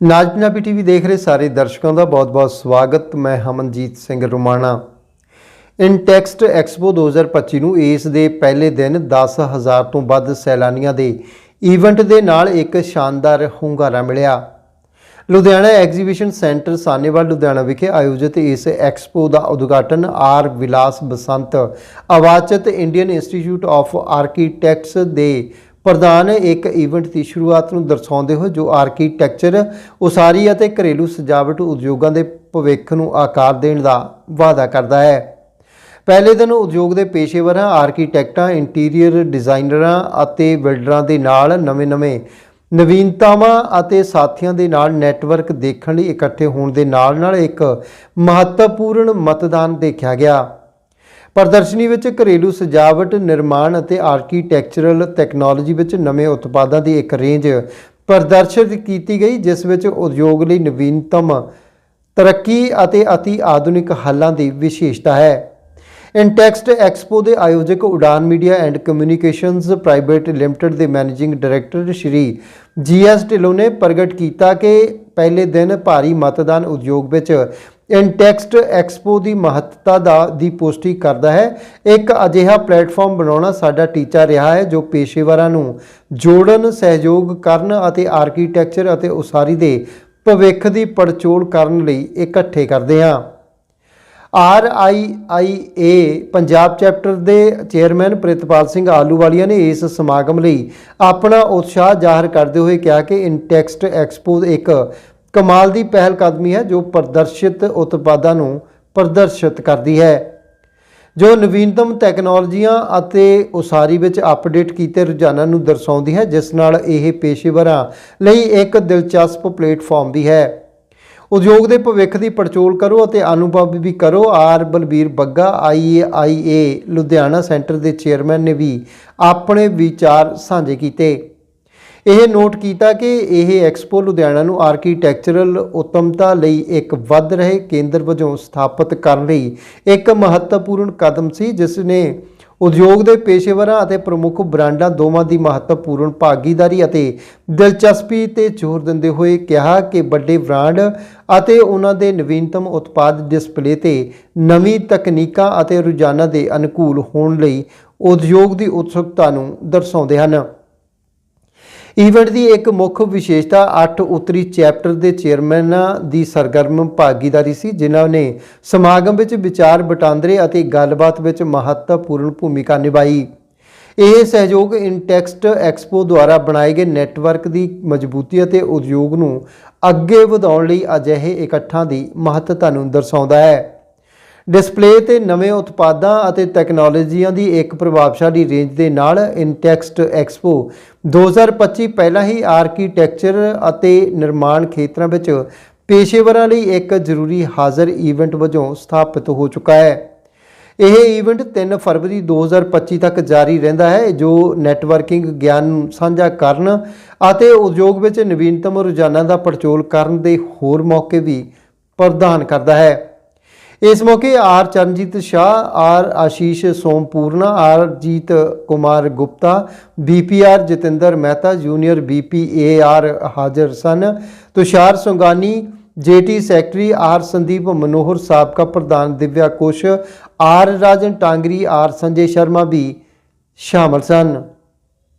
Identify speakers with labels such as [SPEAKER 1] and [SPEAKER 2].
[SPEAKER 1] ਨਾਜ Punjabi TV ਦੇਖ ਰਹੇ ਸਾਰੇ ਦਰਸ਼ਕਾਂ ਦਾ ਬਹੁਤ-ਬਹੁਤ ਸਵਾਗਤ। ਮੈਂ ਹਮਨਜੀਤ ਸਿੰਘ ਰੁਮਾਣਾ। ਇਨਟੈਕਸਟ ਐਕਸਪੋ 2025 ਨੂੰ ਇਸ ਦੇ ਪਹਿਲੇ ਦਿਨ 10000 ਤੋਂ ਵੱਧ ਸੈਲਾਨੀਆਂ ਦੇ ਇਵੈਂਟ ਦੇ ਨਾਲ ਇੱਕ ਸ਼ਾਨਦਾਰ ਹੁੰਗਾਰਾ ਮਿਲਿਆ। ਲੁਧਿਆਣਾ ਐਗਜ਼ੀਬਿਸ਼ਨ ਸੈਂਟਰ ਸਾਨੇਵਾਲ, ਲੁਧਿਆਣਾ ਵਿਖੇ ਆਯੋਜਿਤ ਇਸ ਐਕਸਪੋ ਦਾ ਉਦਘਾਟਨ R Vilas Basant Awachit Indian Institute of Architects ਦੇ ਪ੍ਰਧਾਨ ਇੱਕ ਇਵੈਂਟ ਦੀ ਸ਼ੁਰੂਆਤ ਨੂੰ ਦਰਸਾਉਂਦੇ ਹੋਏ ਜੋ ਆਰਕੀਟੈਕਚਰ ਉਸਾਰੀ ਅਤੇ ਘਰੇਲੂ ਸਜਾਵਟ ਉਦਯੋਗਾਂ ਦੇ ਭਵਿੱਖ ਨੂੰ ਆਕਾਰ ਦੇਣ ਦਾ ਵਾਅਦਾ ਕਰਦਾ ਹੈ। ਪਹਿਲੇ ਦਿਨ ਉਦਯੋਗ ਦੇ ਪੇਸ਼ੇਵਰਾਂ ਆਰਕੀਟੈਕਟਾਂ ਇੰਟੀਰੀਅਰ ਡਿਜ਼ਾਈਨਰਾਂ ਅਤੇ ਬਿਲਡਰਾਂ ਦੇ ਨਾਲ ਨਵੇਂ-ਨਵੇਂ ਨਵੀਨਤਾਵਾਂ ਅਤੇ ਸਾਥੀਆਂ ਦੇ ਨਾਲ ਨੈਟਵਰਕ ਦੇਖਣ ਲਈ ਇਕੱਠੇ ਹੋਣ ਦੇ ਨਾਲ-ਨਾਲ ਇੱਕ ਮਹੱਤਵਪੂਰਨ ਮਤਦਾਨ ਦੇਖਿਆ ਗਿਆ। ਪ੍ਰਦਰਸ਼ਨੀ ਵਿੱਚ ਘਰੇਲੂ ਸਜਾਵਟ, ਨਿਰਮਾਣ ਅਤੇ ਆਰਕੀਟੈਕਚਰਲ ਟੈਕਨੋਲੋਜੀ ਵਿੱਚ ਨਵੇਂ ਉਤਪਾਦਾਂ ਦੀ ਇੱਕ ਰੇਂਜ ਪ੍ਰਦਰਸ਼ਿਤ ਕੀਤੀ ਗਈ, ਜਿਸ ਵਿੱਚ ਉਦਯੋਗ ਲਈ ਨਵੀਨਤਮ ਤਰੱਕੀ ਅਤੇ ਅਤੀ ਆਧੁਨਿਕ ਹੱਲਾਂ ਦੀ ਵਿਸ਼ੇਸ਼ਤਾ ਹੈ। ਇਨਟੈਕਸਟ ਐਕਸਪੋ ਦੇ ਆਯੋਜਕ Udaan media and communications private limited ਦੇ managing director Shri GS Dhillon ਨੇ ਪ੍ਰਗਟ ਕੀਤਾ ਕਿ ਪਹਿਲੇ ਦਿਨ ਭਾਰੀ ਮਤਦਾਨ ਉਦਯੋਗ ਵਿੱਚ ਇਨਟੈਕਸਟ ਐਕਸਪੋ ਦੀ ਮਹੱਤਤਾ ਦਾ, ਦੀ ਪੁਸ਼ਟੀ ਕਰਦਾ ਹੈ। ਇੱਕ ਅਜਿਹਾ ਪਲੇਟਫਾਰਮ ਬਣਾਉਣਾ ਸਾਡਾ ਟੀਚਾ ਰਿਹਾ ਹੈ, ਜੋ ਪੇਸ਼ੇਵਰਾਂ ਨੂੰ ਜੋੜਨ, ਸਹਿਯੋਗ ਕਰਨ ਅਤੇ ਆਰਕੀਟੈਕਚਰ ਅਤੇ ਉਸਾਰੀ ਦੇ ਭਵਿੱਖ ਦੀ ਪੜਚੋਲ ਕਰਨ ਲਈ ਇਕੱਠੇ ਕਰਦੇ ਹਾਂ। R I I A Punjab chapter ਦੇ ਚੇਅਰਮੈਨ ਪ੍ਰਿਤਪਾਲ ਸਿੰਘ ਆਲੂਵਾਲੀਆ ਨੇ ਇਸ ਸਮਾਗਮ ਲਈ ਆਪਣਾ ਉਤਸ਼ਾਹ ਜ਼ਾਹਰ ਕਰਦੇ ਹੋਏ ਕਿਹਾ ਕਿ ਇਨਟੈਕਸਟ ਐਕਸਪੋ ਇੱਕ ਕਮਾਲ ਦੀ ਪਹਿਲ ਕਦਮੀ ਹੈ ਜੋ ਪ੍ਰਦਰਸ਼ਿਤ ਉਤਪਾਦਾਂ ਨੂੰ ਪ੍ਰਦਰਸ਼ਿਤ ਕਰਦੀ ਹੈ। ਜੋ ਨਵੀਨਤਮ ਟੈਕਨੋਲੋਜੀਆਂ ਅਤੇ ਉਸਾਰੀ ਵਿੱਚ ਅਪਡੇਟ ਕੀਤੇ ਰੁਝਾਨਾਂ ਨੂੰ ਦਰਸਾਉਂਦੀ ਹੈ, ਜਿਸ ਨਾਲ ਇਹ ਪੇਸ਼ੇਵਰਾਂ ਲਈ ਇੱਕ ਦਿਲਚਸਪ ਪਲੇਟਫਾਰਮ ਵੀ ਹੈ। ਉਦਯੋਗ ਦੇ ਭਵਿੱਖ ਦੀ ਪੜਚੋਲ ਕਰੋ ਅਤੇ ਅਨੁਭਵ ਵੀ ਕਰੋ। R. Balbir Bagga IAIA Ludhiana centre ਦੇ ਚੇਅਰਮੈਨ ਨੇ ਵੀ ਆਪਣੇ ਵਿਚਾਰ ਸਾਂਝੇ ਕੀਤੇ। ਇਹ ਨੋਟ ਕੀਤਾ ਕਿ ਇਹ ਐਕਸਪੋ ਲੁਧਿਆਣਾ ਨੂੰ ਆਰਕੀਟੈਕਚਰਲ ਉੱਤਮਤਾ ਲਈ ਇੱਕ ਵੱਧ ਰਹੇ ਕੇਂਦਰ ਵਜੋਂ ਸਥਾਪਿਤ ਕਰਨ ਲਈ ਇੱਕ ਮਹੱਤਵਪੂਰਨ ਕਦਮ ਸੀ, ਜਿਸ ਨੇ ਉਦਯੋਗ ਦੇ ਪੇਸ਼ੇਵਰਾਂ ਅਤੇ ਪ੍ਰਮੁੱਖ ਬ੍ਰਾਂਡਾਂ ਦੋਵਾਂ ਦੀ ਮਹੱਤਵਪੂਰਨ ਭਾਗੀਦਾਰੀ ਅਤੇ ਦਿਲਚਸਪੀ ਤੇ ਜ਼ੋਰ ਦਿੰਦੇ ਹੋਏ ਕਿਹਾ ਕਿ ਵੱਡੇ ਬ੍ਰਾਂਡ ਅਤੇ ਉਹਨਾਂ ਦੇ ਨਵੀਨਤਮ ਉਤਪਾਦ ਡਿਸਪਲੇ ਤੇ ਨਵੀਂ ਤਕਨੀਕਾਂ ਅਤੇ ਰੁਝਾਨਾਂ ਦੇ ਅਨੁਕੂਲ ਹੋਣ ਲਈ ਉਦਯੋਗ ਦੀ ਉਤਸੁਕਤਾ ਨੂੰ ਦਰਸਾਉਂਦੇ ਹਨ। ਈਵੈਂਟ ਦੀ ਇੱਕ ਮੁੱਖ ਵਿਸ਼ੇਸ਼ਤਾ 8 ਉੱਤਰੀ ਚੈਪਟਰ ਦੇ ਚੇਅਰਮੈਨਾਂ ਦੀ ਸਰਗਰਮ ਭਾਗੀਦਾਰੀ ਸੀ, ਜਿਨ੍ਹਾਂ ਨੇ ਸਮਾਗਮ ਵਿੱਚ ਵਿਚਾਰ ਵਟਾਂਦਰੇ ਅਤੇ ਗੱਲਬਾਤ ਵਿੱਚ ਮਹੱਤਵਪੂਰਨ ਭੂਮਿਕਾ ਨਿਭਾਈ। ਇਹ ਸਹਿਯੋਗ ਇਨਟੈਕਸਟ ਐਕਸਪੋ ਦੁਆਰਾ ਬਣਾਏ ਗਏ ਨੈਟਵਰਕ ਦੀ ਮਜ਼ਬੂਤੀ ਅਤੇ ਉਦਯੋਗ ਨੂੰ ਅੱਗੇ ਵਧਾਉਣ ਲਈ ਅਜਿਹੇ ਇਕੱਠਾਂ ਦੀ ਮਹੱਤਤਾ ਨੂੰ ਦਰਸਾਉਂਦਾ ਹੈ। ਡਿਸਪਲੇ ਤੇ ਨਵੇਂ ਉਤਪਾਦਾਂ ਅਤੇ ਟੈਕਨੋਲੋਜੀਆਂ ਦੀ ਇੱਕ ਪ੍ਰਭਾਵਸ਼ਾਲੀ ਰੇਂਜ ਦੇ ਨਾਲ ਇਨਟੈਕਸਟ ਐਕਸਪੋ। 2025 ਪਹਿਲਾਂ ਹੀ ਆਰਕੀਟੈਕਚਰ ਅਤੇ ਨਿਰਮਾਣ ਖੇਤਰਾਂ ਵਿੱਚ ਪੇਸ਼ੇਵਰਾਂ ਲਈ ਇੱਕ ਜ਼ਰੂਰੀ ਹਾਜ਼ਰ ਈਵੈਂਟ ਵਜੋਂ ਸਥਾਪਿਤ ਹੋ ਚੁੱਕਾ ਹੈ। ਇਹ ਈਵੈਂਟ 3 ਫਰਵਰੀ 2025 ਤੱਕ ਜਾਰੀ ਰਹਿੰਦਾ ਹੈ, ਜੋ ਨੈਟਵਰਕਿੰਗ ਗਿਆਨ ਸਾਂਝਾ ਕਰਨ ਅਤੇ ਉਦਯੋਗ ਵਿੱਚ ਨਵੀਨਤਮ ਰੁਝਾਨਾਂ ਦਾ ਪੜਚੋਲ ਕਰਨ ਦੇ ਹੋਰ ਮੌਕੇ ਵੀ ਪ੍ਰਦਾਨ ਕਰਦਾ ਹੈ। ਇਸ ਮੌਕੇ R Charanjit Shah, R Ashish Sompura, R Jeet Kumar Gupta BPR Jatinder Mehta, junior BPAR ਹਾਜ਼ਰ ਸਨ। Tushar Sangani, JT secretary, R Sandeep Manohar, ਸਾਬਕਾ ਪ੍ਰਧਾਨ ਦਿਵਿਆ ਕੁਸ਼, ਆਰ ਰਾਜਨ ਟਾਂਗਰੀ, ਆਰ ਸੰਜੇ ਸ਼ਰਮਾ ਵੀ ਸ਼ਾਮਲ ਸਨ।